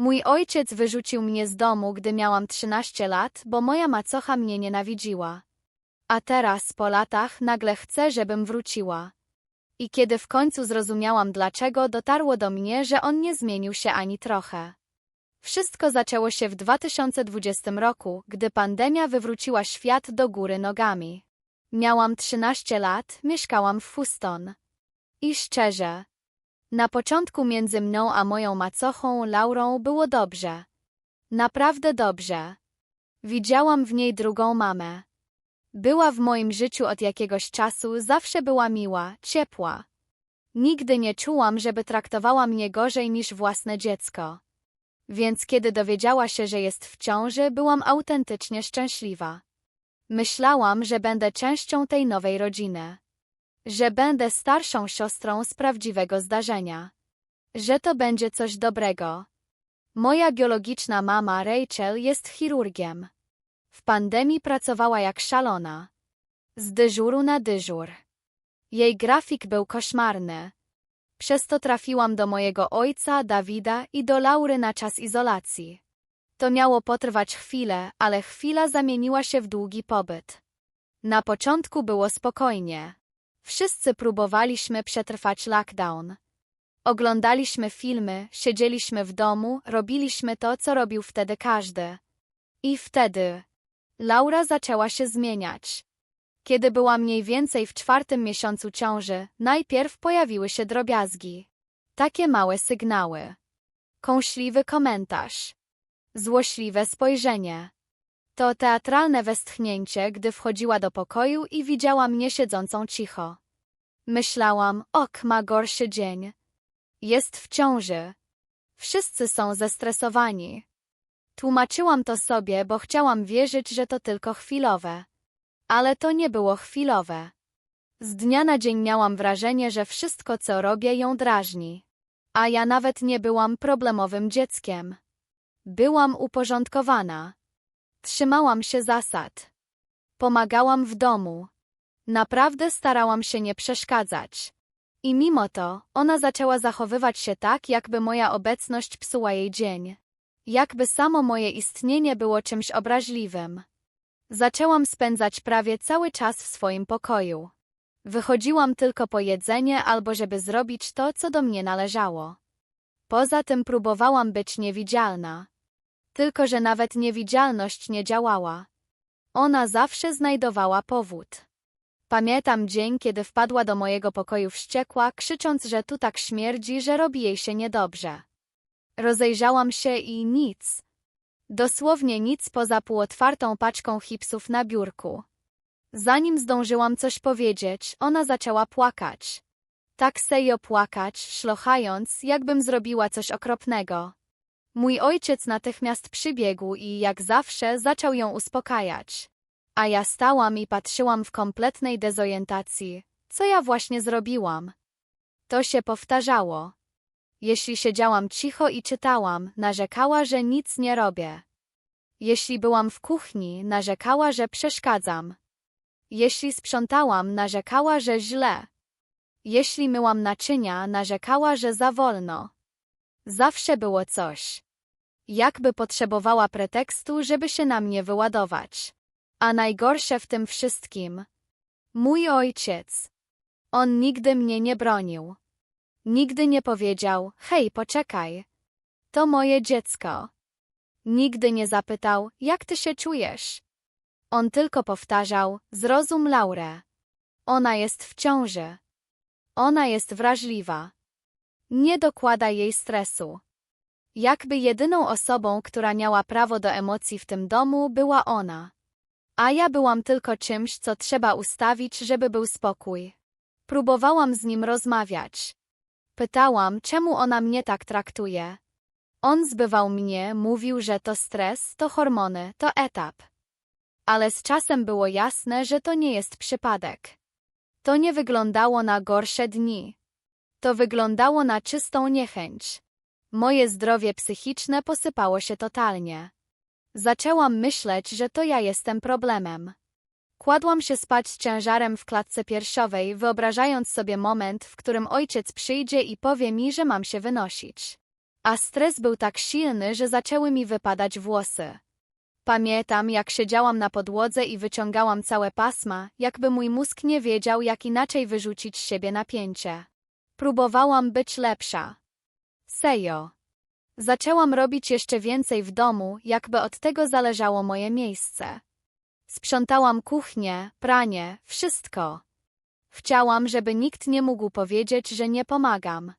Mój ojciec wyrzucił mnie z domu, gdy miałam 13 lat, bo moja macocha mnie nienawidziła. A teraz, po latach, nagle chce, żebym wróciła. I kiedy w końcu zrozumiałam dlaczego, dotarło do mnie, że on nie zmienił się ani trochę. Wszystko zaczęło się w 2020 roku, gdy pandemia wywróciła świat do góry nogami. Miałam 13 lat, mieszkałam w Fuston. I szczerze, na początku między mną a moją macochą Laurą było dobrze. Naprawdę dobrze. Widziałam w niej drugą mamę. Była w moim życiu od jakiegoś czasu, zawsze była miła, ciepła. Nigdy nie czułam, żeby traktowała mnie gorzej niż własne dziecko. Więc kiedy dowiedziała się, że jest w ciąży, byłam autentycznie szczęśliwa. Myślałam, że będę częścią tej nowej rodziny. Że będę starszą siostrą z prawdziwego zdarzenia. Że to będzie coś dobrego. Moja biologiczna mama Rachel jest chirurgiem. W pandemii pracowała jak szalona. Z dyżuru na dyżur. Jej grafik był koszmarny. Przez to trafiłam do mojego ojca, Dawida i do Laury na czas izolacji. To miało potrwać chwilę, ale chwila zamieniła się w długi pobyt. Na początku było spokojnie. Wszyscy próbowaliśmy przetrwać lockdown. Oglądaliśmy filmy, siedzieliśmy w domu, robiliśmy to, co robił wtedy każdy. I wtedy Laura zaczęła się zmieniać. Kiedy była mniej więcej w czwartym miesiącu ciąży, najpierw pojawiły się drobiazgi. Takie małe sygnały. Kąśliwy komentarz. Złośliwe spojrzenie. To teatralne westchnięcie, gdy wchodziła do pokoju i widziała mnie siedzącą cicho. Myślałam, ok, ma gorszy dzień. Jest w ciąży. Wszyscy są zestresowani. Tłumaczyłam to sobie, bo chciałam wierzyć, że to tylko chwilowe. Ale to nie było chwilowe. Z dnia na dzień miałam wrażenie, że wszystko, co robię, ją drażni. A ja nawet nie byłam problemowym dzieckiem. Byłam uporządkowana. Trzymałam się zasad. Pomagałam w domu. Naprawdę starałam się nie przeszkadzać. I mimo to, ona zaczęła zachowywać się tak, jakby moja obecność psuła jej dzień. Jakby samo moje istnienie było czymś obraźliwym. Zaczęłam spędzać prawie cały czas w swoim pokoju. Wychodziłam tylko po jedzenie albo żeby zrobić to, co do mnie należało. Poza tym próbowałam być niewidzialna. Tylko, że nawet niewidzialność nie działała. Ona zawsze znajdowała powód. Pamiętam dzień, kiedy wpadła do mojego pokoju wściekła, krzycząc, że tu tak śmierdzi, że robi jej się niedobrze. Rozejrzałam się i nic. Dosłownie nic poza półotwartą paczką chipsów na biurku. Zanim zdążyłam coś powiedzieć, ona zaczęła płakać. Tak sejo płakać, szlochając, jakbym zrobiła coś okropnego. Mój ojciec natychmiast przybiegł i, jak zawsze, zaczął ją uspokajać. A ja stałam i patrzyłam w kompletnej dezorientacji. Co ja właśnie zrobiłam? To się powtarzało. Jeśli siedziałam cicho i czytałam, narzekała, że nic nie robię. Jeśli byłam w kuchni, narzekała, że przeszkadzam. Jeśli sprzątałam, narzekała, że źle. Jeśli myłam naczynia, narzekała, że za wolno. Zawsze było coś. Jakby potrzebowała pretekstu, żeby się na mnie wyładować. A najgorsze w tym wszystkim. Mój ojciec. On nigdy mnie nie bronił. Nigdy nie powiedział, hej, poczekaj. To moje dziecko. Nigdy nie zapytał, jak ty się czujesz. On tylko powtarzał, zrozum Laurę. Ona jest w ciąży. Ona jest wrażliwa. Nie dokłada jej stresu. Jakby jedyną osobą, która miała prawo do emocji w tym domu, była ona. A ja byłam tylko czymś, co trzeba ustawić, żeby był spokój. Próbowałam z nim rozmawiać. Pytałam, czemu ona mnie tak traktuje. On zbywał mnie, mówił, że to stres, to hormony, to etap. Ale z czasem było jasne, że to nie jest przypadek. To nie wyglądało na gorsze dni. To wyglądało na czystą niechęć. Moje zdrowie psychiczne posypało się totalnie. Zaczęłam myśleć, że to ja jestem problemem. Kładłam się spać z ciężarem w klatce piersiowej, wyobrażając sobie moment, w którym ojciec przyjdzie i powie mi, że mam się wynosić. A stres był tak silny, że zaczęły mi wypadać włosy. Pamiętam, jak siedziałam na podłodze i wyciągałam całe pasma, jakby mój mózg nie wiedział, jak inaczej wyrzucić z siebie napięcie. Próbowałam być lepsza. Sejo. Zaczęłam robić jeszcze więcej w domu, jakby od tego zależało moje miejsce. Sprzątałam kuchnię, pranie, wszystko. Chciałam, żeby nikt nie mógł powiedzieć, że nie pomagam.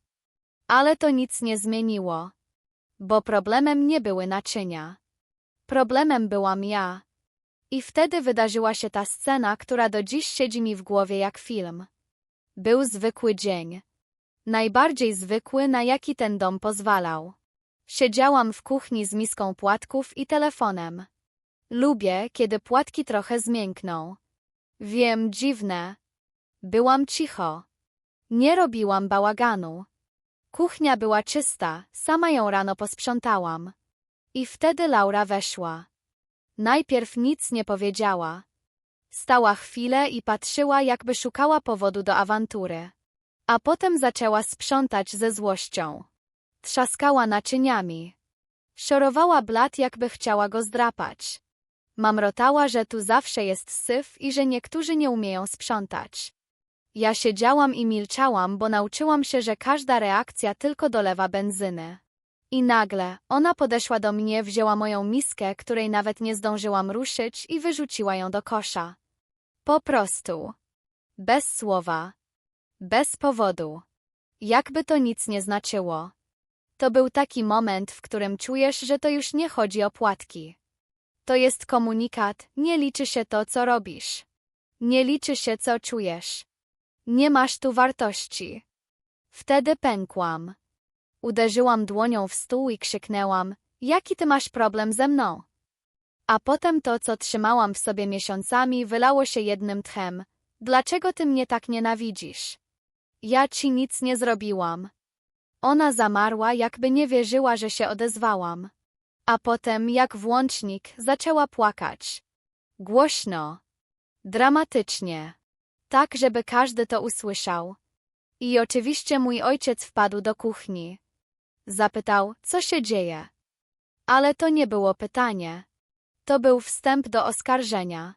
Ale to nic nie zmieniło. Bo problemem nie były naczynia. Problemem byłam ja. I wtedy wydarzyła się ta scena, która do dziś siedzi mi w głowie jak film. Był zwykły dzień. Najbardziej zwykły, na jaki ten dom pozwalał. Siedziałam w kuchni z miską płatków i telefonem. Lubię, kiedy płatki trochę zmiękną. Wiem, dziwne. Byłam cicho. Nie robiłam bałaganu. Kuchnia była czysta, sama ją rano posprzątałam. I wtedy Laura weszła. Najpierw nic nie powiedziała. Stała chwilę i patrzyła, jakby szukała powodu do awantury. A potem zaczęła sprzątać ze złością. Trzaskała naczyniami. Szorowała blat, jakby chciała go zdrapać. Mamrotała, że tu zawsze jest syf i że niektórzy nie umieją sprzątać. Ja siedziałam i milczałam, bo nauczyłam się, że każda reakcja tylko dolewa benzyny. I nagle ona podeszła do mnie, wzięła moją miskę, której nawet nie zdążyłam ruszyć i wyrzuciła ją do kosza. Po prostu. Bez słowa. Bez powodu. Jakby to nic nie znaczyło. To był taki moment, w którym czujesz, że to już nie chodzi o płatki. To jest komunikat, nie liczy się to, co robisz. Nie liczy się, co czujesz. Nie masz tu wartości. Wtedy pękłam. Uderzyłam dłonią w stół i krzyknęłam, jaki ty masz problem ze mną? A potem to, co trzymałam w sobie miesiącami, wylało się jednym tchem. Dlaczego ty mnie tak nienawidzisz? Ja ci nic nie zrobiłam. Ona zamarła, jakby nie wierzyła, że się odezwałam. A potem, jak włącznik, zaczęła płakać. Głośno. Dramatycznie. Tak, żeby każdy to usłyszał. I oczywiście mój ojciec wpadł do kuchni. Zapytał, co się dzieje. Ale to nie było pytanie. To był wstęp do oskarżenia.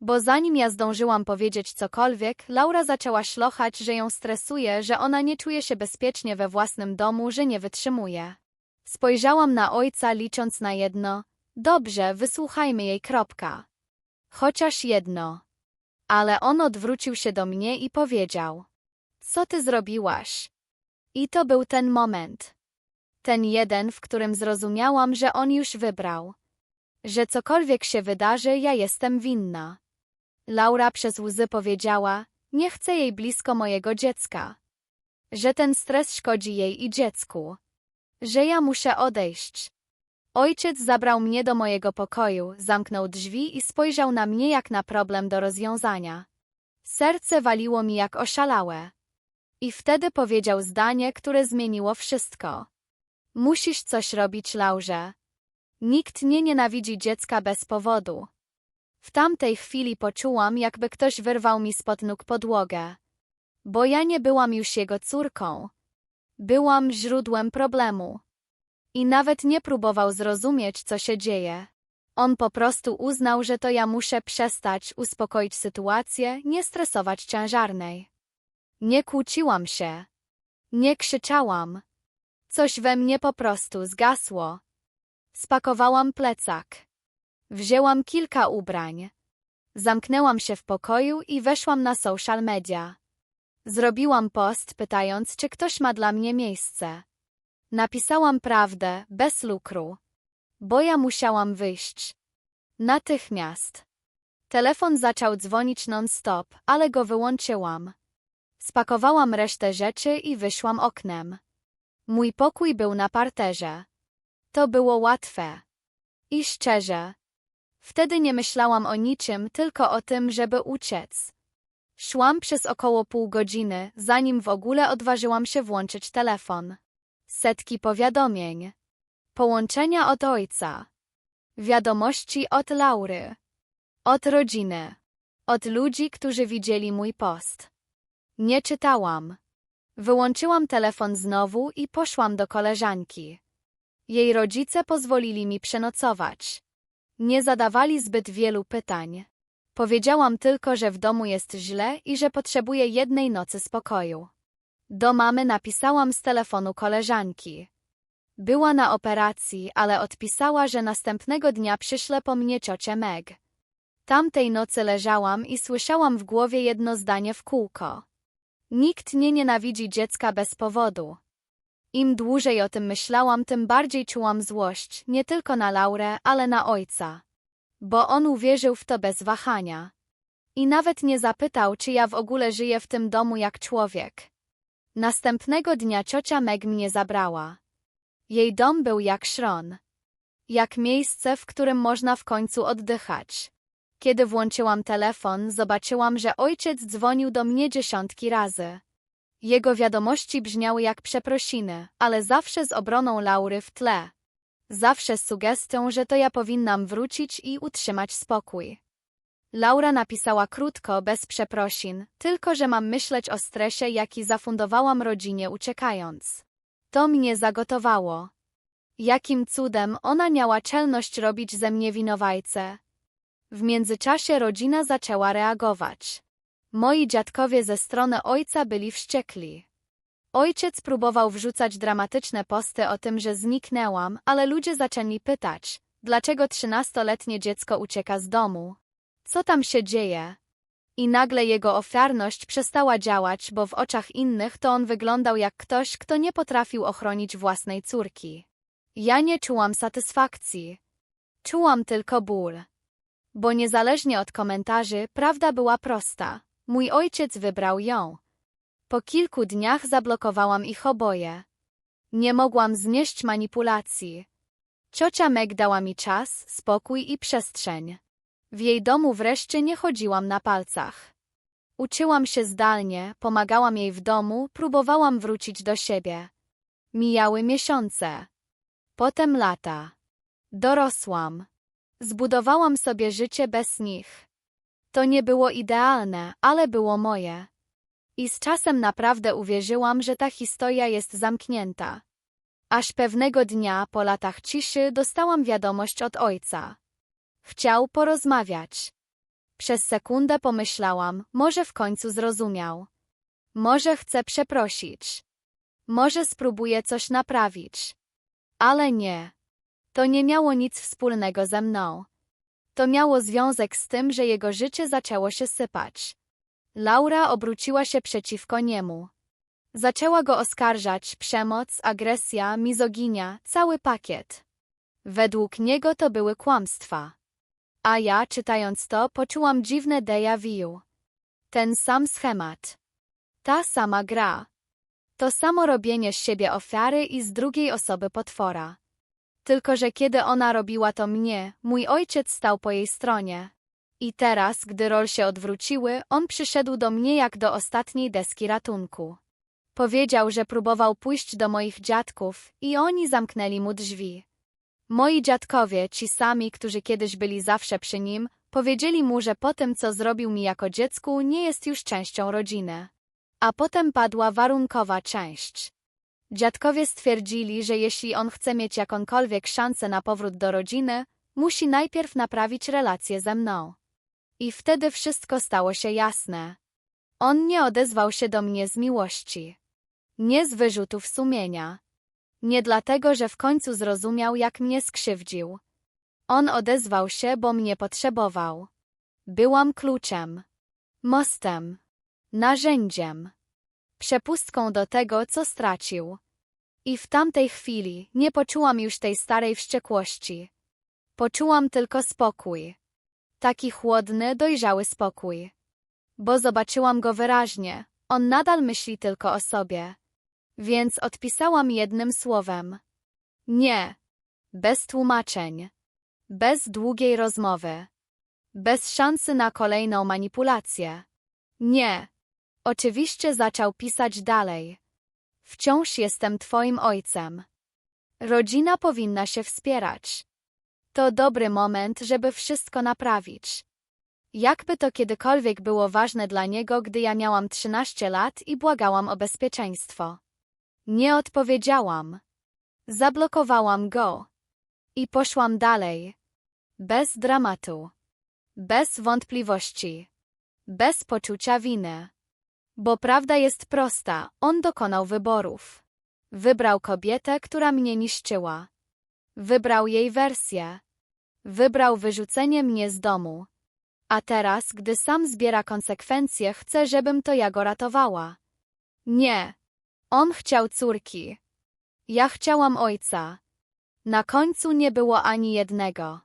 Bo zanim ja zdążyłam powiedzieć cokolwiek, Laura zaczęła szlochać, że ją stresuje, że ona nie czuje się bezpiecznie we własnym domu, że nie wytrzymuje. Spojrzałam na ojca, licząc na jedno. Dobrze, wysłuchajmy jej kropka. Chociaż jedno. Ale on odwrócił się do mnie i powiedział. Co ty zrobiłaś? I to był ten moment. Ten jeden, w którym zrozumiałam, że on już wybrał. Że cokolwiek się wydarzy, ja jestem winna. Laura przez łzy powiedziała, nie chcę jej blisko mojego dziecka. Że ten stres szkodzi jej i dziecku. Że ja muszę odejść. Ojciec zabrał mnie do mojego pokoju, zamknął drzwi i spojrzał na mnie jak na problem do rozwiązania. Serce waliło mi jak oszalałe. I wtedy powiedział zdanie, które zmieniło wszystko. Musisz coś robić, Laurze. Nikt nie nienawidzi dziecka bez powodu. W tamtej chwili poczułam, jakby ktoś wyrwał mi spod nóg podłogę. Bo ja nie byłam już jego córką. Byłam źródłem problemu. I nawet nie próbował zrozumieć, co się dzieje. On po prostu uznał, że to ja muszę przestać uspokoić sytuację, nie stresować ciężarnej. Nie kłóciłam się. Nie krzyczałam. Coś we mnie po prostu zgasło. Spakowałam plecak. Wzięłam kilka ubrań. Zamknęłam się w pokoju i weszłam na social media. Zrobiłam post pytając, czy ktoś ma dla mnie miejsce. Napisałam prawdę, bez lukru. Bo ja musiałam wyjść. Natychmiast. Telefon zaczął dzwonić non-stop, ale go wyłączyłam. Spakowałam resztę rzeczy i wyszłam oknem. Mój pokój był na parterze. To było łatwe. I szczerze. Wtedy nie myślałam o niczym, tylko o tym, żeby uciec. Szłam przez około pół godziny, zanim w ogóle odważyłam się włączyć telefon. Setki powiadomień. Połączenia od ojca. Wiadomości od Laury. Od rodziny. Od ludzi, którzy widzieli mój post. Nie czytałam. Wyłączyłam telefon znowu i poszłam do koleżanki. Jej rodzice pozwolili mi przenocować. Nie zadawali zbyt wielu pytań. Powiedziałam tylko, że w domu jest źle i że potrzebuję jednej nocy spokoju. Do mamy napisałam z telefonu koleżanki. Była na operacji, ale odpisała, że następnego dnia przyszle po mnie ciocię Meg. Tamtej nocy leżałam i słyszałam w głowie jedno zdanie w kółko. Nikt nie nienawidzi dziecka bez powodu. Im dłużej o tym myślałam, tym bardziej czułam złość, nie tylko na Laurę, ale na ojca. Bo on uwierzył w to bez wahania. I nawet nie zapytał, czy ja w ogóle żyję w tym domu jak człowiek. Następnego dnia ciocia Meg mnie zabrała. Jej dom był jak szron. Jak miejsce, w którym można w końcu oddychać. Kiedy włączyłam telefon, zobaczyłam, że ojciec dzwonił do mnie dziesiątki razy. Jego wiadomości brzmiały jak przeprosiny, ale zawsze z obroną Laury w tle. Zawsze z sugestią, że to ja powinnam wrócić i utrzymać spokój. Laura napisała krótko, bez przeprosin, tylko że mam myśleć o stresie, jaki zafundowałam rodzinie uciekając. To mnie zagotowało. Jakim cudem ona miała czelność robić ze mnie winowajcę? W międzyczasie rodzina zaczęła reagować. Moi dziadkowie ze strony ojca byli wściekli. Ojciec próbował wrzucać dramatyczne posty o tym, że zniknęłam, ale ludzie zaczęli pytać, dlaczego trzynastoletnie dziecko ucieka z domu. Co tam się dzieje? I nagle jego ofiarność przestała działać, bo w oczach innych to on wyglądał jak ktoś, kto nie potrafił ochronić własnej córki. Ja nie czułam satysfakcji. Czułam tylko ból. Bo niezależnie od komentarzy, prawda była prosta. Mój ojciec wybrał ją. Po kilku dniach zablokowałam ich oboje. Nie mogłam znieść manipulacji. Ciocia Meg dała mi czas, spokój i przestrzeń. W jej domu wreszcie nie chodziłam na palcach. Uczyłam się zdalnie, pomagałam jej w domu, próbowałam wrócić do siebie. Mijały miesiące. Potem lata. Dorosłam. Zbudowałam sobie życie bez nich. To nie było idealne, ale było moje. I z czasem naprawdę uwierzyłam, że ta historia jest zamknięta. Aż pewnego dnia, po latach ciszy, dostałam wiadomość od ojca. Chciał porozmawiać. Przez sekundę pomyślałam, może w końcu zrozumiał. Może chce przeprosić. Może spróbuje coś naprawić. Ale nie. To nie miało nic wspólnego ze mną. To miało związek z tym, że jego życie zaczęło się sypać. Laura obróciła się przeciwko niemu. Zaczęła go oskarżać, przemoc, agresja, mizoginia, cały pakiet. Według niego to były kłamstwa. A ja, czytając to, poczułam dziwne déjà vu. Ten sam schemat. Ta sama gra. To samo robienie z siebie ofiary i z drugiej osoby potwora. Tylko, że kiedy ona robiła to mnie, mój ojciec stał po jej stronie. I teraz, gdy rol się odwróciły, on przyszedł do mnie jak do ostatniej deski ratunku. Powiedział, że próbował pójść do moich dziadków i oni zamknęli mu drzwi. Moi dziadkowie, ci sami, którzy kiedyś byli zawsze przy nim, powiedzieli mu, że po tym, co zrobił mi jako dziecku, nie jest już częścią rodziny. A potem padła warunkowa część. Dziadkowie stwierdzili, że jeśli on chce mieć jakąkolwiek szansę na powrót do rodziny, musi najpierw naprawić relacje ze mną. I wtedy wszystko stało się jasne. On nie odezwał się do mnie z miłości. Nie z wyrzutów sumienia. Nie dlatego, że w końcu zrozumiał, jak mnie skrzywdził. On odezwał się, bo mnie potrzebował. Byłam kluczem, mostem, narzędziem przepustką do tego, co stracił. I w tamtej chwili nie poczułam już tej starej wściekłości. Poczułam tylko spokój. Taki chłodny, dojrzały spokój. Bo zobaczyłam go wyraźnie. On nadal myśli tylko o sobie. Więc odpisałam jednym słowem. Nie. Bez tłumaczeń. Bez długiej rozmowy. Bez szansy na kolejną manipulację. Nie. Oczywiście zaczął pisać dalej. Wciąż jestem twoim ojcem. Rodzina powinna się wspierać. To dobry moment, żeby wszystko naprawić. Jakby to kiedykolwiek było ważne dla niego, gdy ja miałam 13 lat i błagałam o bezpieczeństwo. Nie odpowiedziałam. Zablokowałam go. I poszłam dalej. Bez dramatu. Bez wątpliwości. Bez poczucia winy. Bo prawda jest prosta, on dokonał wyborów. Wybrał kobietę, która mnie niszczyła. Wybrał jej wersję. Wybrał wyrzucenie mnie z domu. A teraz, gdy sam zbiera konsekwencje, chce, żebym to ja go ratowała. Nie. On chciał córki. Ja chciałam ojca. Na końcu nie było ani jednego.